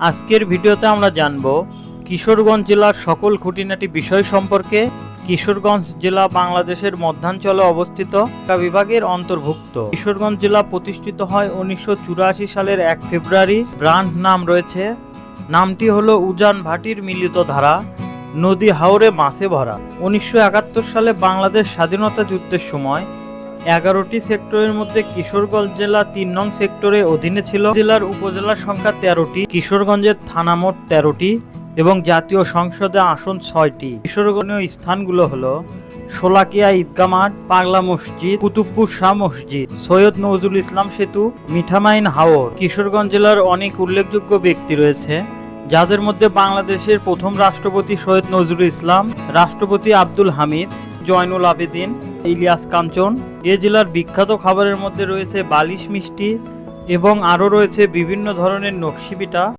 আজকের ভিডিওতে আমরা জানব কিশোরগঞ্জ জেলার সকল খুঁটিনাটি বিষয় সম্পর্কে। কিশোরগঞ্জ জেলা বাংলাদেশের মধ্যাঞ্চলে অবস্থিত বিভাগের অন্তর্ভুক্ত। কিশোরগঞ্জ জেলা প্রতিষ্ঠিত হয় উনিশশো চুরাশি সালের এক ফেব্রুয়ারি। ব্রান্ড নাম রয়েছে। নামটি হলো উজান ভাটির মিলিত ধারা। নদী হাওরে মাছে ভরা। উনিশশো একাত্তর সালে বাংলাদেশ স্বাধীনতা যুদ্ধের সময় এগারোটি সেক্টরের মধ্যে কিশোরগঞ্জ জেলা তিন নং সেক্টরে অধীনে ছিল। জেলার উপজেলার সংখ্যা তেরোটি, কিশোরগঞ্জের থানা মোট তেরোটি এবং জাতীয় সংসদে আসন ছয়টি। কিশোরগঞ্জীয় স্থানগুলো হলো শোলাকিয়া ঈদগা মাঠ, পাগলা মসজিদ, কুতুবপুর শাহ মসজিদ, সৈয়দ নজরুল ইসলাম সেতু, মিঠামাইন হাওর। কিশোরগঞ্জ জেলার অনেক উল্লেখযোগ্য ব্যক্তি রয়েছে, যাদের মধ্যে বাংলাদেশের প্রথম রাষ্ট্রপতি সৈয়দ নজরুল ইসলাম, রাষ্ট্রপতি আব্দুল হামিদ, জয়নুল আবেদিন ইলিয়াস কাঞ্চন। এ জেলার বিখ্যাত খাবারের মধ্যে রয়েছে বালিশ মিষ্টি এবং আরও রয়েছে বিভিন্ন ধরনের নকশি পিঠা।